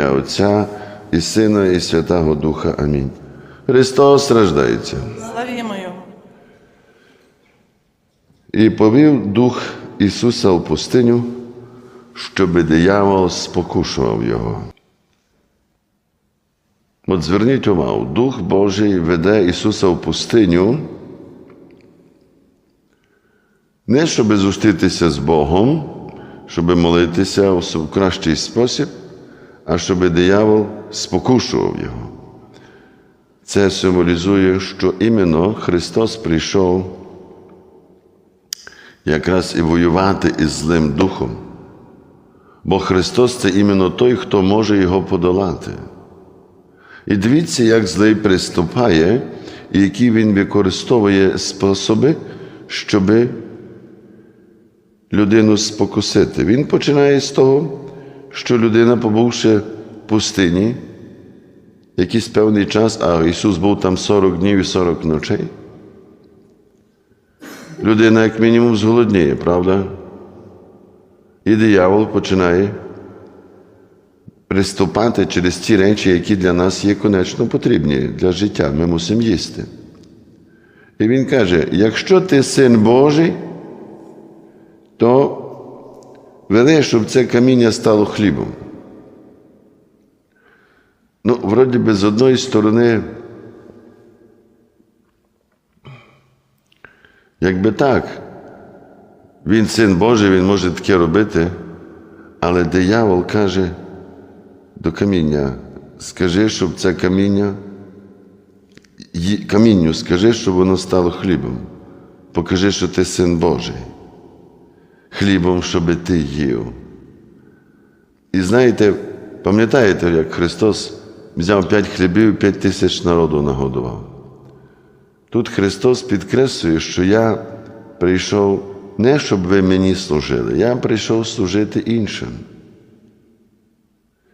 ім'я Отця і Сина, і Святого Духа. Амінь. Христос рождається. Славімо Його. І повів Дух Ісуса в пустиню, щоби диявол спокушував Його. От зверніть увагу, Дух Божий веде Ісуса в пустиню, не щоб зустрітися з Богом, щоб молитися в кращий спосіб, а щоб диявол спокушував Його. Це символізує, що іменно Христос прийшов якраз і воювати із злим духом. Бо Христос це іменно той, хто може його подолати. І дивіться, як злий приступає, і які він використовує способи, щоб людину спокусити. Він починає з того, що людина, побувши в пустині, якийсь певний час, а Ісус був там 40 днів і 40 ночей. Людина, як мінімум, зголодніє, правда? І диявол починає приступати через ті речі, які для нас є конечно потрібні для життя. Ми мусимо їсти. І він каже: якщо ти син Божий, то вели, щоб це каміння стало хлібом. Ну, вроді би, з одної сторони, якби так, він син Божий, він може таке робити, але диявол каже до каміння, скажи, щоб це каміння, камінню скажи, щоб воно стало хлібом. Покажи, що ти син Божий. Хлібом, щоб ти їв. І знаєте, пам'ятаєте, як Христос взяв п'ять хлібів, і п'ять тисяч народу нагодував. Тут Христос підкреслює, що я прийшов не щоб ви мені служили, я прийшов служити іншим.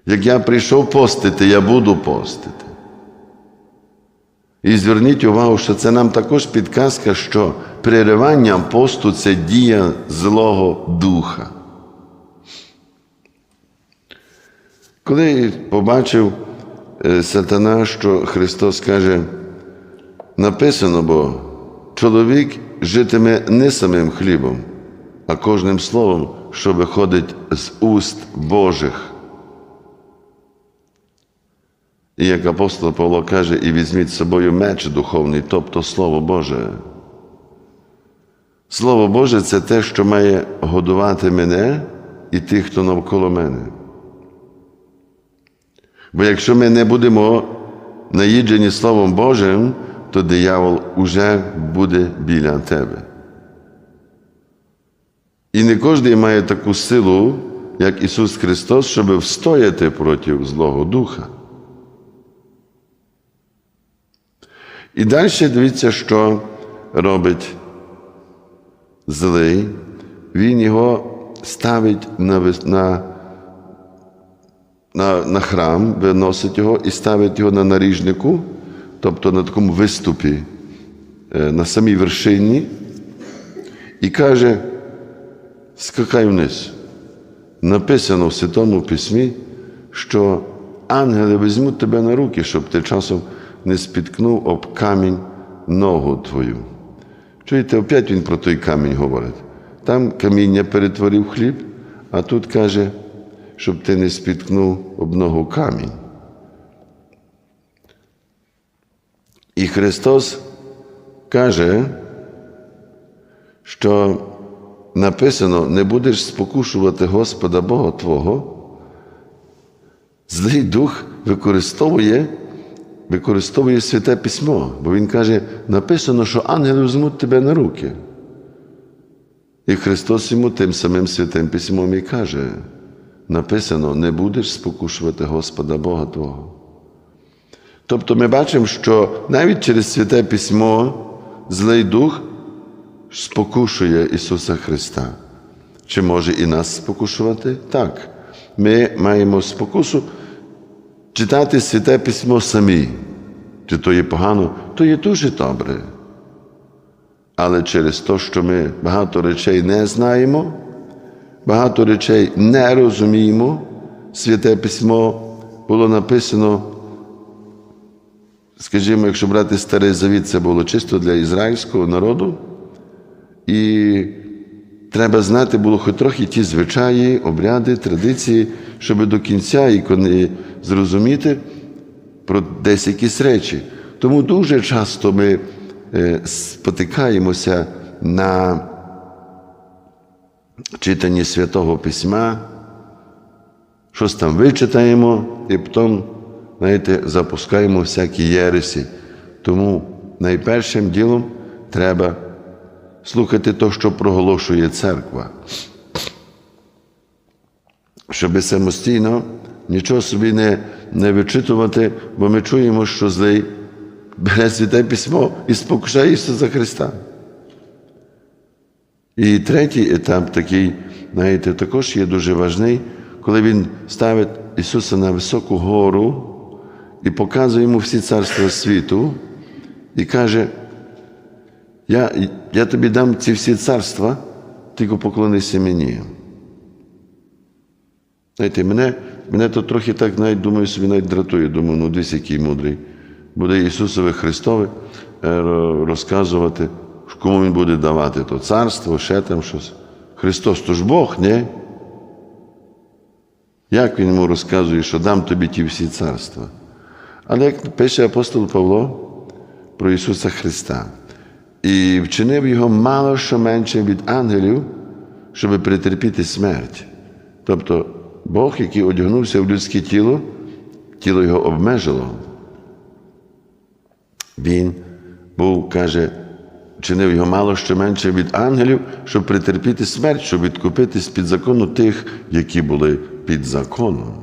Як я прийшов постити, я буду постити. І зверніть увагу, що це нам також підказка, що переривання посту це дія Злого Духа. Коли побачив е, сатана, що Христос каже, написано, бо чоловік житиме не самим хлібом, а кожним словом, що виходить з уст Божих. І як апостол Павло каже, і візьміть з собою меч духовний, тобто Слово Боже. Слово Боже це те, що має годувати мене і тих, хто навколо мене. Бо якщо ми не будемо наїджені Словом Божим, то диявол уже буде біля тебе. І не кожен має таку силу, як Ісус Христос, щоб встояти проти Злого Духа. І далі дивіться, що робить злий. Він його ставить на, на, на, на храм, виносить його і ставить його на наріжнику, тобто на такому виступі, е, на самій вершині, і каже: скакай вниз. Написано в Святому Письмі, що ангели візьмуть тебе на руки, щоб ти часом не спіткнув об камінь ногу твою. Чуєте, опять він про той камінь говорить. Там каміння перетворив хліб, а тут каже, щоб ти не спіткнув об ногу камінь. І Христос каже, що написано: не будеш спокушувати Господа Бога Твого. Злий дух використовує, використовує святе письмо, бо він каже, написано, що ангели візьмуть тебе на руки. І Христос йому тим самим святим письмом і каже: написано, не будеш спокушувати Господа Бога Твого. Тобто ми бачимо, що навіть через святе письмо злий дух спокушує Ісуса Христа. Чи може і нас спокушувати? Так. Ми маємо спокусу читати святе письмо самі. Чи то є погано, то є дуже добре. Але через те, що ми багато речей не знаємо, багато речей не розуміємо, святе письмо було написано, скажімо, якщо брати старий завіт, це було чисто для ізраїльського народу. І треба знати було хоч трохи ті звичаї, обряди, традиції, щоб до кінця ікони зрозуміти про десь якісь речі. Тому дуже часто ми е, спотикаємося на читанні Святого Письма, щось там вичитаємо і потім, знаєте, запускаємо всякі єресі. Тому найпершим ділом треба слухати те, що проголошує церква, щоб самостійно нічого собі не, не вичитувати, бо ми чуємо, що злий бере святе письмо і спокушає Ісуса Христа. І третій етап такий, знаєте, також є дуже важний, коли Він ставить Ісуса на високу гору і показує йому всі царства світу і каже, я, я тобі дам ці всі царства, тільки поклонися мені. Знаєте, мене, мене то трохи так навіть думаю, собі навіть дратує. Думаю, ну десь який мудрий. Буде Ісусове Христове е, розказувати, кому Він буде давати то царство, ще там щось. Христос то ж Бог, ні? Як Він йому розказує, що дам тобі ті всі царства? Але як пише апостол Павло про Ісуса Христа, і вчинив його мало що менше від ангелів, щоб претерпіти смерть. Тобто Бог, який одягнувся в людське тіло, тіло його обмежило. Він був, каже, чинив його мало що менше від ангелів, щоб претерпіти смерть, щоб відкупити з-під закону тих, які були під законом.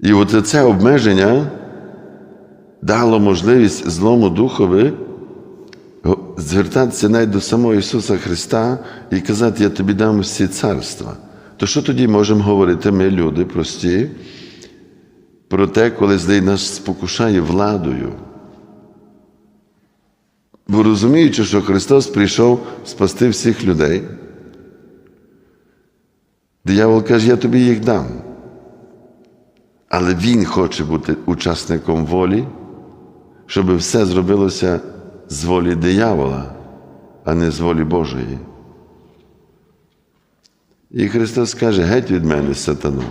І от це обмеження дало можливість злому духові звертатися навіть до самого Ісуса Христа і казати, я тобі дам всі царства. То що тоді можемо говорити ми, люди прості, про те, коли злий нас спокушає владою? Бо розуміючи, що Христос прийшов спасти всіх людей, диявол каже, я тобі їх дам. Але Він хоче бути учасником волі, щоб все зробилося з волі диявола, а не з волі Божої. І Христос каже, геть від мене, сатану.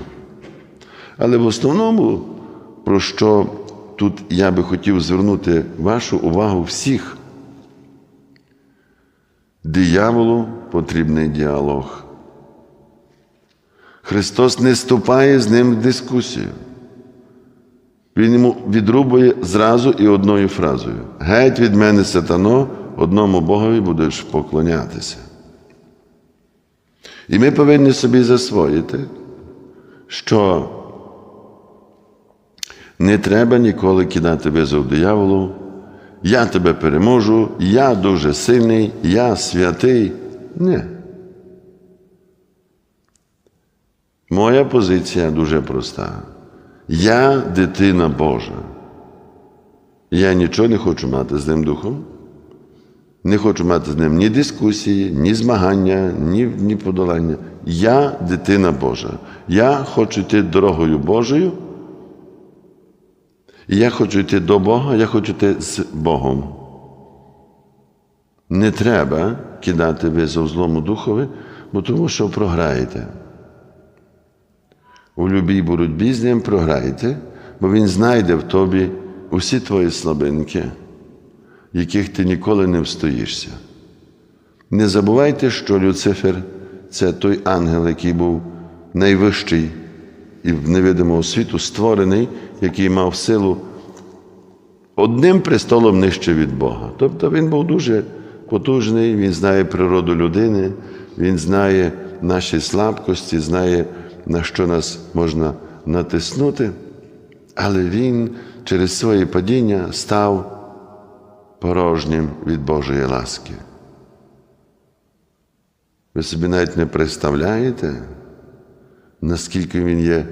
Але в основному, про що тут я би хотів звернути вашу увагу всіх, дияволу потрібний діалог. Христос не вступає з ним в дискусію. Він йому відрубує зразу і одною фразою. Геть від мене, сатано, одному Богові будеш поклонятися. І ми повинні собі засвоїти, що не треба ніколи кидати визов дияволу. Я тебе переможу, я дуже сильний, я святий. Ні. Моя позиція дуже проста. Я дитина Божа. Я нічого не хочу мати з ним духом. Не хочу мати з ним ні дискусії, ні змагання, ні, ні подолання. Я дитина Божа. Я хочу йти дорогою Божою. Я хочу йти до Бога, я хочу йти з Богом. Не треба кидати визов злому духові, бо тому що програєте. У любій боротьбі з ним програєте, бо він знайде в тобі усі твої слабинки, яких ти ніколи не встоїшся. Не забувайте, що Люцифер це той ангел, який був найвищий і в невидимого світу створений, який мав силу одним престолом нижче від Бога. Тобто він був дуже потужний, він знає природу людини, він знає наші слабкості, знає, на що нас можна натиснути, але він через своє падіння став порожнім від Божої ласки. Ви собі навіть не представляєте, наскільки він є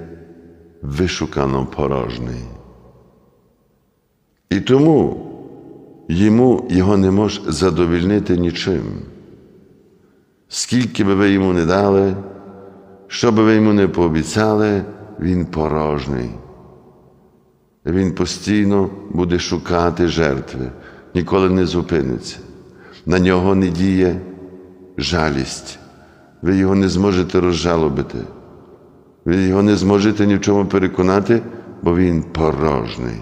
вишукано порожний. І тому йому його не може задовільнити нічим. Скільки би ви йому не дали, що би ви йому не пообіцяли, він порожній. Він постійно буде шукати жертви, ніколи не зупиниться. На нього не діє жалість. Ви його не зможете розжалобити. Ви його не зможете ні в чому переконати, бо він порожній.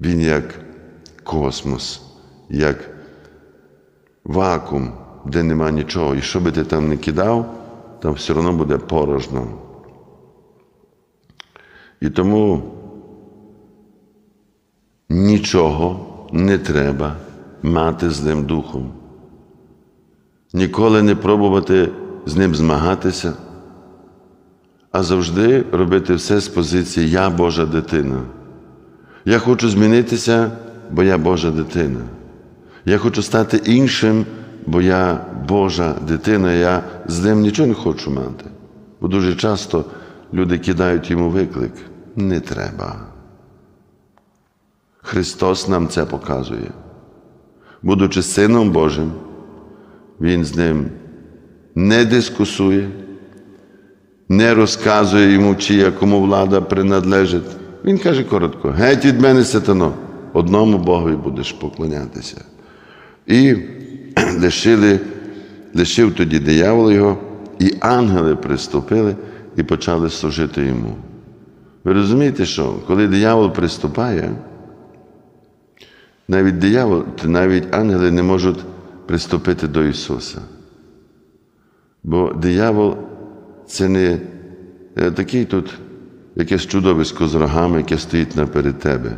Він як космос, як вакуум, де нема нічого. І що би ти там не кидав, там все одно буде порожно. І тому нічого не треба мати злим духом. Ніколи не пробувати з ним змагатися, а завжди робити все з позиції Я Божа дитина. Я хочу змінитися, бо я Божа дитина. Я хочу стати іншим, бо я Божа дитина, я з ним нічого не хочу мати. Бо дуже часто люди кидають йому виклик. Не треба. Христос нам це показує. Будучи Сином Божим, Він з ним не дискусує, не розказує йому, чия кому влада принадлежить. Він каже коротко: геть від мене сатано, одному Богові будеш поклонятися. І лишили, лишив тоді диявол його, і ангели приступили і почали служити йому. Ви розумієте, що коли диявол приступає, навіть диявол, навіть ангели не можуть приступити до Ісуса. Бо диявол це не е, такий тут якесь чудовисько з рогами, яке стоїть наперед тебе.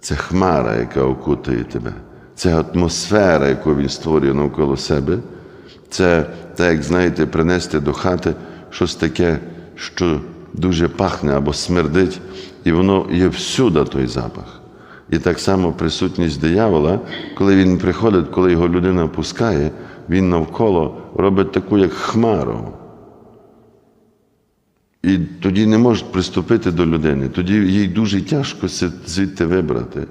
Це хмара, яка окутує тебе. Це атмосфера, яку він створює навколо себе. Це, так, як знаєте, принести до хати щось таке, що дуже пахне або смердить, і воно є всюди той запах. І так само присутність диявола, коли він приходить, коли його людина пускає, він навколо робить таку, як хмару. І тоді не можуть приступити до людини. Тоді їй дуже тяжко звідти вибрати.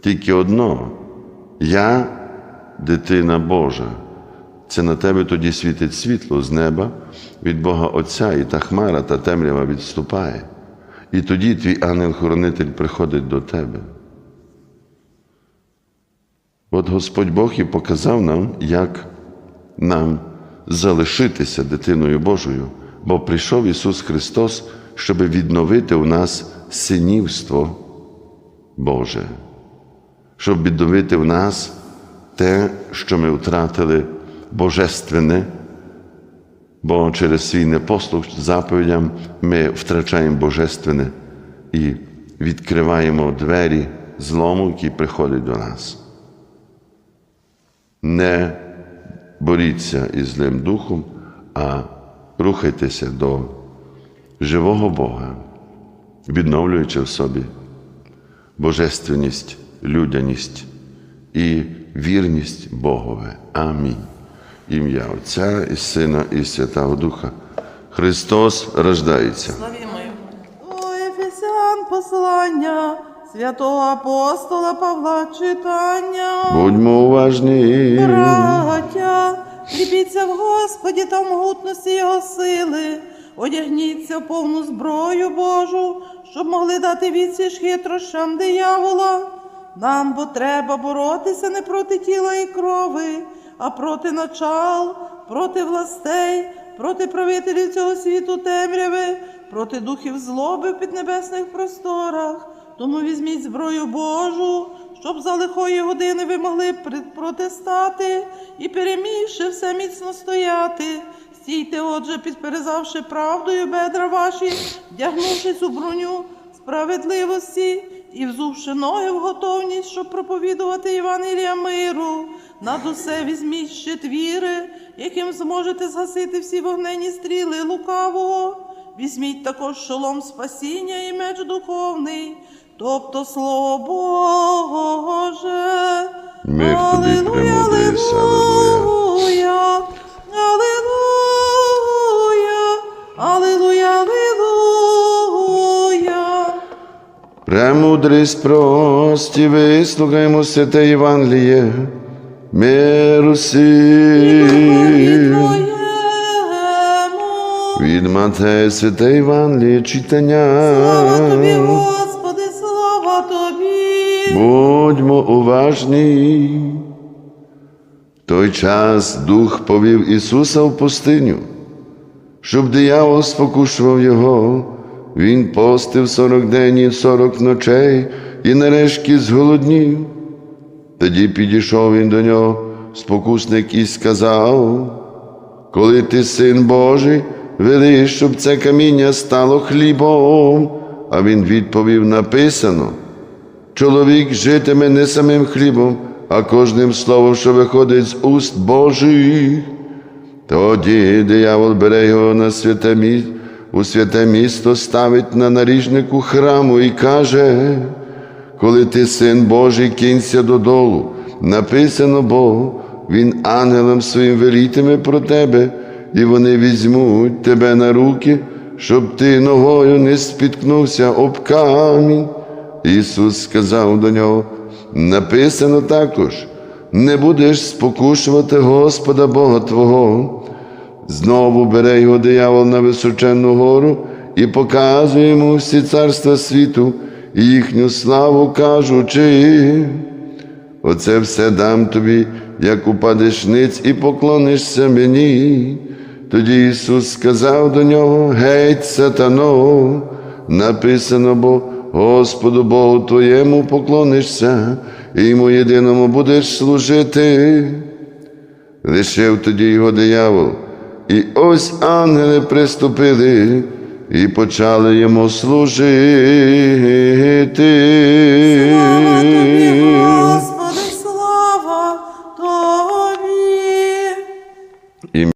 Тільки одно я дитина Божа. Це на тебе тоді світить світло з неба від Бога Отця, і та хмара, та темрява відступає. І тоді твій ангел-хоронитель приходить до тебе. От Господь Бог і показав нам, як нам залишитися дитиною Божою, бо прийшов Ісус Христос, щоб відновити у нас синівство Боже, щоб відновити в нас те, що ми втратили божественне, бо через свій непослух заповідям ми втрачаємо божественне і відкриваємо двері злому, який приходить до нас. Не боріться із злим духом, а рухайтеся до живого Бога, відновлюючи в собі божественність, людяність і вірність Богове. Амінь. Ім'я Отця і Сина, і Святого Духа. Христос рождається. Славімо Ефесян послання святого апостола Павла читання. Будьмо уважні. Браття, кріпіться в Господі та в могутності Його сили, одягніться в повну зброю Божу, щоб могли дати відсіч хитрощам диявола. Нам бо треба боротися не проти тіла і крови, а проти начал, проти властей, проти правителів цього світу темряви, проти духів злоби в піднебесних просторах. Тому візьміть зброю Божу, щоб за лихої години ви могли протистати і перемігши все міцно стояти. Стійте, отже, підперезавши правдою бедра ваші, вдягнувшись у броню справедливості і взувши ноги в готовність, щоб проповідувати Євангелія миру. Над усе візьміть щит віри, яким зможете згасити всі вогнені стріли лукавого. Візьміть також шолом спасіння і меч духовний, тобто слово Боже. Мир тобі, Алілуя, премудрість, алілуя. Алілуя, алілуя, Премудрість прості, вислухаймо святе Євангеліє миру Твоєму. Від Матея Святе Євангеліє читання. Слава тобі, Господи, слава тобі. Будьмо уважні. В той час Дух повів Ісуса в пустиню, щоб диявол спокушував Його. Він постив сорок день і сорок ночей і нарешті зголоднів. Тоді підійшов він до нього, спокусник, і сказав: Коли ти син Божий, вели, щоб це каміння стало хлібом. А він відповів: написано. Чоловік житиме не самим хлібом, а кожним словом, що виходить з уст Божих. Тоді диявол бере його на святе місто, у святе місто ставить на наріжнику храму і каже, коли ти син Божий, кінься додолу, написано бо він ангелам своїм велітиме про тебе, і вони візьмуть тебе на руки, щоб ти ногою не спіткнувся об камінь. Ісус сказав до нього, написано також, не будеш спокушувати Господа Бога Твого. Знову бере його диявол на височенну гору і показує йому всі царства світу і їхню славу, кажучи. Оце все дам тобі, як упадеш ниць і поклонишся мені. Тоді Ісус сказав до нього: Геть, сатано, написано, бо Господу Богу твоєму поклонишся, і йому єдиному будеш служити. Лишив тоді його диявол, і ось ангели приступили і почали йому служити. Слава тобі, Господи.